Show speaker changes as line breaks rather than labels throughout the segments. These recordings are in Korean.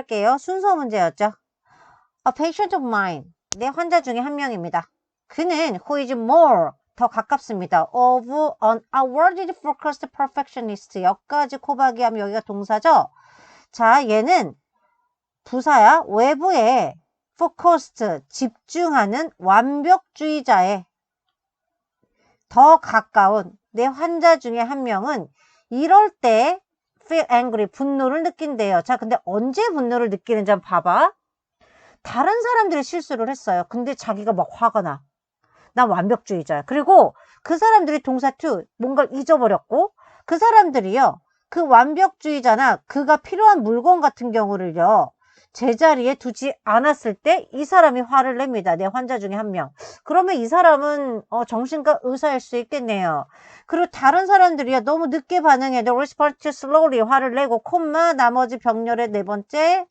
할게요. 순서 문제였죠. A patient of mine. 내 환자 중에 한 명입니다. 그는 who is more 더 가깝습니다. of an awarded focused perfectionist. 여기까지 코박이 하면 여기가 동사죠. 자, 얘는 부사야. 외부에 focused 집중하는 완벽주의자에 더 가까운 내 환자 중에 한 명은 이럴 때 feel angry, 분노를 느낀대요. 자, 근데 언제 분노를 느끼는지 한번 봐봐. 다른 사람들이 실수를 했어요. 근데 자기가 막 화가 나. 난 완벽주의자야. 그리고 그 사람들이 동사 to 뭔가를 잊어버렸고 그 사람들이요. 그 완벽주의자나 그가 필요한 물건 같은 경우를요. 제자리에 두지 않았을 때 이 사람이 화를 냅니다. 내 환자 중에 한 명. 그러면 이 사람은 어, 정신과 의사일 수 있겠네요. 그리고 다른 사람들이요. 너무 늦게 반응해. The response too slowly 화를 내고 콤마 나머지 병렬의 네 번째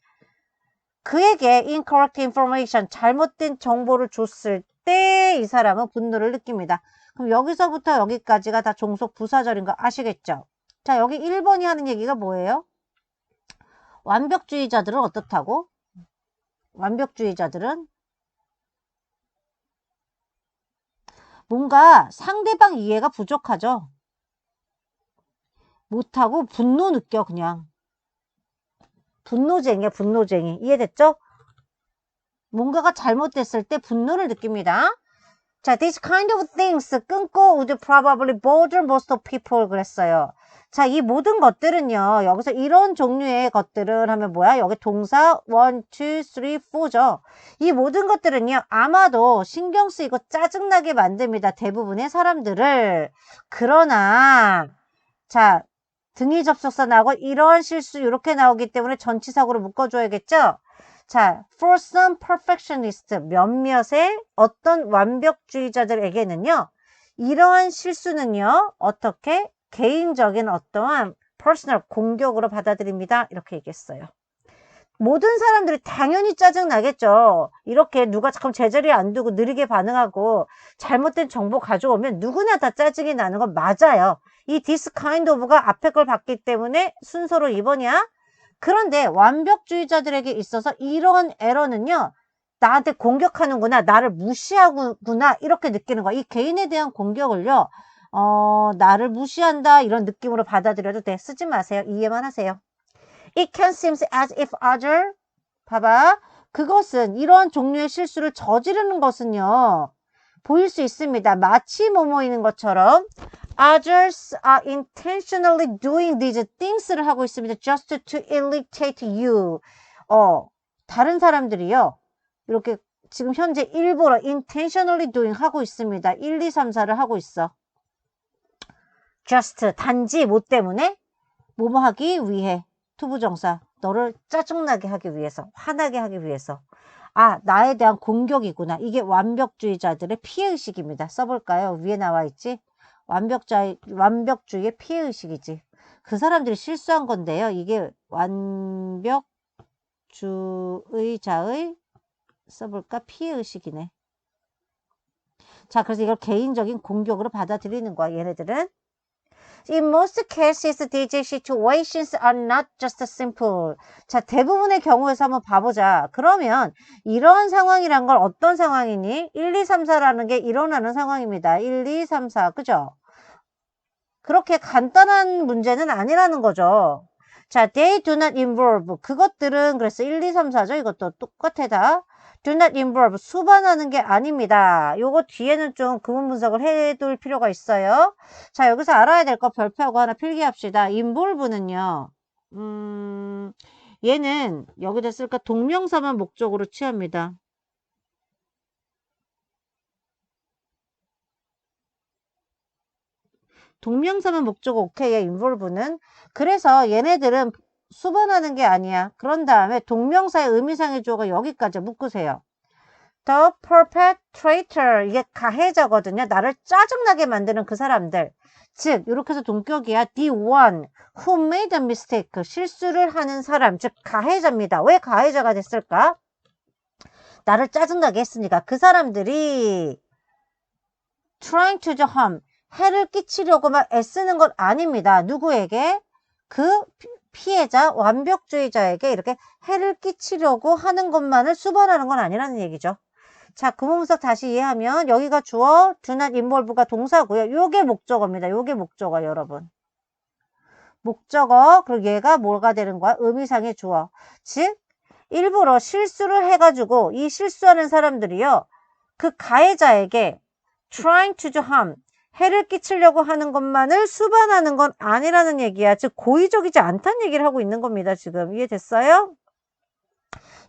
그에게 incorrect information 잘못된 정보를 줬을 때 이 사람은 분노를 느낍니다. 그럼 여기서부터 여기까지가 다 종속 부사절인 거 아시겠죠? 자 여기 1번이 하는 얘기가 뭐예요? 완벽주의자들은 어떻다고? 완벽주의자들은 뭔가 상대방 이해가 부족하죠. 못하고 분노 느껴 그냥. 분노쟁이야 분노쟁이. 이해됐죠? 뭔가가 잘못됐을 때 분노를 느낍니다. 자, this kind of things 끊고 would probably bother most of people 그랬어요. 자, 이 모든 것들은요. 여기서 이런 종류의 것들은 하면 뭐야? 여기 동사 1, 2, 3, 4죠. 이 모든 것들은요. 아마도 신경 쓰이고 짜증나게 만듭니다. 대부분의 사람들을. 그러나 자, 등위 접속사 나오고 이러한 실수 이렇게 나오기 때문에 전치사고로 묶어줘야겠죠? 자, for some perfectionist 몇몇의 어떤 완벽주의자들에게는요. 이러한 실수는요. 어떻게 개인적인 어떠한 퍼스널 공격으로 받아들입니다. 이렇게 얘기했어요. 모든 사람들이 당연히 짜증나겠죠. 이렇게 누가 잠깐 제자리에 안 두고 느리게 반응하고 잘못된 정보 가져오면 누구나 다 짜증이 나는 건 맞아요. 이 this kind of가 앞에 걸 봤기 때문에 순서로 2번이야. 그런데 완벽주의자들에게 있어서 이런 에러는요. 나한테 공격하는구나. 나를 무시하구나. 이렇게 느끼는 거야. 이 개인에 대한 공격을요. 어, 나를 무시한다. 이런 느낌으로 받아들여도 돼. 쓰지 마세요. 이해만 하세요. It can seem as if other 봐봐. 그것은 이러한 종류의 실수를 저지르는 것은요. 보일 수 있습니다. 마치 뭐뭐이는 것처럼 others are intentionally doing these things를 하고 있습니다. just to irritate you. 어, 다른 사람들이요. 이렇게 지금 현재 일부러 intentionally doing 하고 있습니다. 1, 2, 3, 4를 하고 있어. just 단지 뭐 때문에 뭐뭐 하기 위해 투부정사 너를 짜증나게 하기 위해서 화나게 하기 위해서 아 나에 대한 공격이구나 이게 완벽주의자들의 피해의식입니다 써볼까요 위에 나와 있지 완벽자 완벽주의의 피해의식이지 그 사람들이 실수한 건데요 이게 완벽주의자의 써볼까 피해의식이네 자 그래서 이걸 개인적인 공격으로 받아들이는 거야 얘네들은 In most cases, these situations are not just simple. 자, 대부분의 경우에서 한번 봐보자. 그러면 이러한 상황이란 걸 어떤 상황이니? 1, 2, 3, 4라는 게 일어나는 상황입니다. 1, 2, 3, 4. 그죠? 그렇게 간단한 문제는 아니라는 거죠. 자, they do not involve. 그것들은 그래서 1, 2, 3, 4죠. 이것도 똑같아 다. do not involve. 수반하는 게 아닙니다. 요거 뒤에는 좀 구분 분석을 해둘 필요가 있어요. 자, 여기서 알아야 될 거 별표하고 하나 필기합시다. involve는요. 음, 얘는 여기다 쓸까? 동명사만 목적으로 취합니다. 동명사만 목적 오케이야 involve는 그래서 얘네들은 수반하는 게 아니야. 그런 다음에 동명사의 의미상의 주어가 여기까지 묶으세요. The perpetrator. 이게 가해자거든요. 나를 짜증나게 만드는 그 사람들. 즉 이렇게 해서 동격이야. The one who made a mistake. 실수를 하는 사람. 즉 가해자입니다. 왜 가해자가 됐을까? 나를 짜증나게 했으니까 그 사람들이 trying to do harm 해를 끼치려고 막 애쓰는 건 아닙니다. 누구에게? 그 피해자, 완벽주의자에게 이렇게 해를 끼치려고 하는 것만을 수반하는 건 아니라는 얘기죠. 자, 구문문석 다시 이해하면 여기가 주어, do involve가 동사고요. 요게 목적어입니다. 요게 목적어 여러분. 목적어, 그리고 얘가 뭐가 되는 거야? 의미상의 주어. 즉, 일부러 실수를 해가지고 이 실수하는 사람들이요. 그 가해자에게 trying to do harm, 해를 끼치려고 하는 것만을 수반하는 건 아니라는 얘기야. 즉, 고의적이지 않다는 얘기를 하고 있는 겁니다. 지금. 이해됐어요?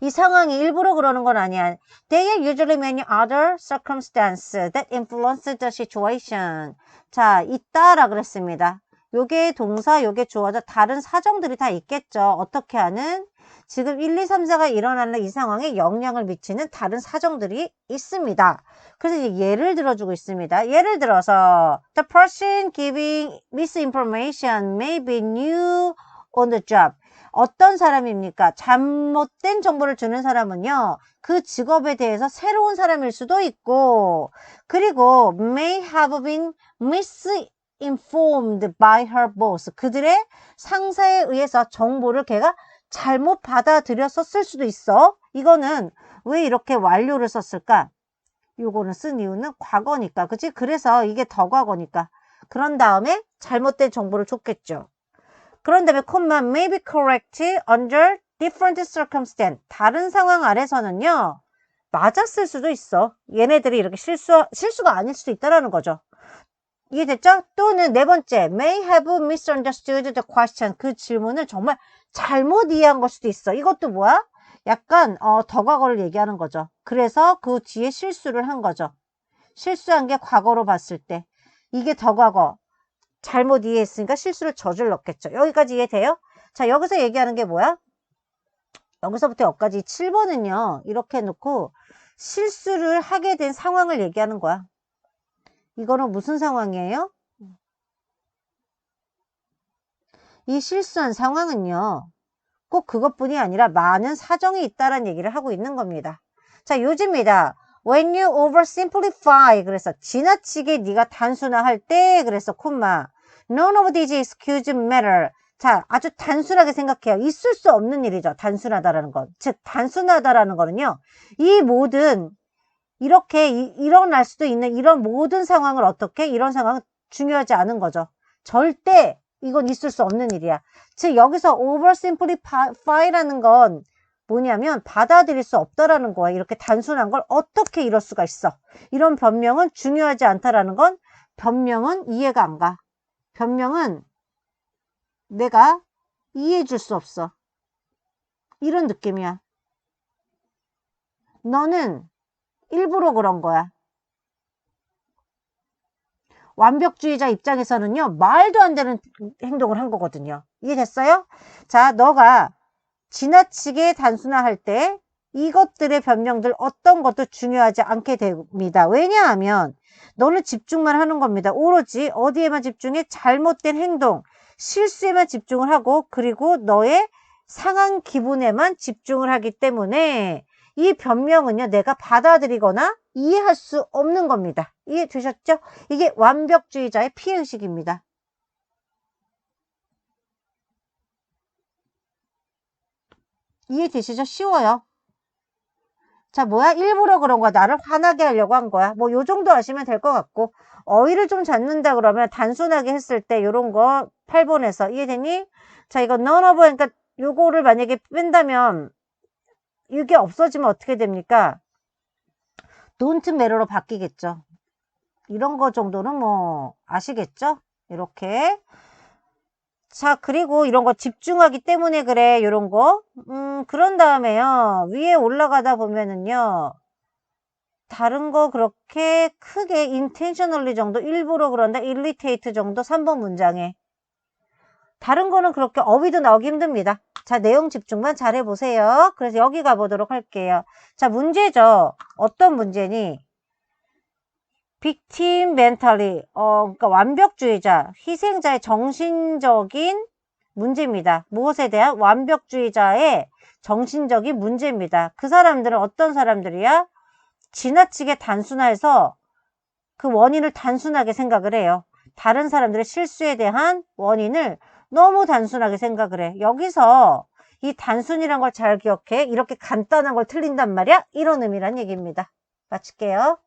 이 상황이 일부러 그러는 건 아니야. They are usually many other circumstances that influence the situation. 자, 있다라 그랬습니다. 요게 동사, 요게 주어져 다른 사정들이 다 있겠죠. 어떻게 하는? 지금 1, 2, 3, 4가 일어나는 이 상황에 영향을 미치는 다른 사정들이 있습니다. 그래서 예를 들어주고 있습니다. 예를 들어서 The person giving misinformation may be new on the job. 어떤 사람입니까? 잘못된 정보를 주는 사람은요. 그 직업에 대해서 새로운 사람일 수도 있고 그리고 may have been misinformed by her boss. 그들의 상사에 의해서 정보를 걔가 잘못 받아들였었을 수도 있어. 이거는 왜 이렇게 완료를 썼을까? 요거는 쓴 이유는 과거니까. 그치? 그래서 이게 더 과거니까. 그런 다음에 잘못된 정보를 줬겠죠. 그런 다음에 콤마 may be correct under different circumstance. 다른 상황 아래서는요. 맞았을 수도 있어. 얘네들이 이렇게 실수, 실수가 아닐 수도 있다라는 거죠. 이해됐죠? 또는 네 번째, may have misunderstood the question. 그 질문을 정말 잘못 이해한 걸 수도 있어. 이것도 뭐야? 약간 어, 더 과거를 얘기하는 거죠. 그래서 그 뒤에 실수를 한 거죠. 실수한 게 과거로 봤을 때 이게 더 과거. 잘못 이해했으니까 실수를 저질렀겠죠. 여기까지 이해돼요? 자, 여기서 얘기하는 게 뭐야? 여기서부터 여기까지 7번은요. 이렇게 해놓고 실수를 하게 된 상황을 얘기하는 거야. 이거는 무슨 상황이에요? 이 실수한 상황은요. 꼭 그것뿐이 아니라 많은 사정이 있다는 얘기를 하고 있는 겁니다. 자, 요즘입니다. When you oversimplify 그래서 지나치게 네가 단순화할 때 그래서 콤마 None of these excuse matter 자, 아주 단순하게 생각해요. 있을 수 없는 일이죠. 단순하다라는 것. 즉, 단순하다라는 거는요. 이 모든 이렇게 이, 일어날 수도 있는 이런 모든 상황을 어떻게 이런 상황은 중요하지 않은 거죠. 절대 이건 있을 수 없는 일이야. 즉 여기서 oversimplify라는 건 뭐냐면 받아들일 수 없다라는 거야. 이렇게 단순한 걸 어떻게 이럴 수가 있어. 이런 변명은 중요하지 않다라는 건 변명은 이해가 안 가. 변명은 내가 이해해 줄 수 없어. 이런 느낌이야. 너는 일부러 그런 거야. 완벽주의자 입장에서는요, 말도 안 되는 행동을 한 거거든요. 이해됐어요? 자, 너가 지나치게 단순화할 때 이것들의 변명들 어떤 것도 중요하지 않게 됩니다. 왜냐하면 너는 집중만 하는 겁니다. 오로지 어디에만 집중해? 잘못된 행동, 실수에만 집중을 하고 그리고 너의 상한 기분에만 집중을 하기 때문에 이 변명은요, 내가 받아들이거나 이해할 수 없는 겁니다. 이해 되셨죠? 이게 완벽주의자의 피해의식입니다. 이해되시죠? 쉬워요. 자, 뭐야? 일부러 그런 거야. 나를 화나게 하려고 한 거야. 뭐, 요 정도 아시면 될 것 같고, 어휘를 좀 잡는다 그러면 단순하게 했을 때 요런 거 8번에서 이해되니? 자, 이거 none of, 그러니까 요거를 만약에 뺀다면 이게 없어지면 어떻게 됩니까? don't matter로 바뀌겠죠. 이런 거 정도는 뭐 아시겠죠? 이렇게 자 그리고 이런 거 집중하기 때문에 그래 이런 거 음, 그런 다음에요 위에 올라가다 보면은요 다른 거 그렇게 크게 intentionally 정도 일부러 그런다 irritate 정도 3번 문장에 다른 거는 그렇게 어휘도 나오기 힘듭니다 자, 내용 집중만 잘 해보세요. 그래서 여기 가보도록 할게요. 자, 문제죠. 어떤 문제니? victim mentally, 어, 그러니까 완벽주의자, 희생자의 정신적인 문제입니다. 무엇에 대한 완벽주의자의 정신적인 문제입니다. 그 사람들은 어떤 사람들이야? 지나치게 단순화해서 그 원인을 단순하게 생각을 해요. 다른 사람들의 실수에 대한 원인을 너무 단순하게 생각을 해. 여기서 이 단순이란 걸 잘 기억해. 이렇게 간단한 걸 틀린단 말이야. 이런 의미란 얘기입니다. 마칠게요.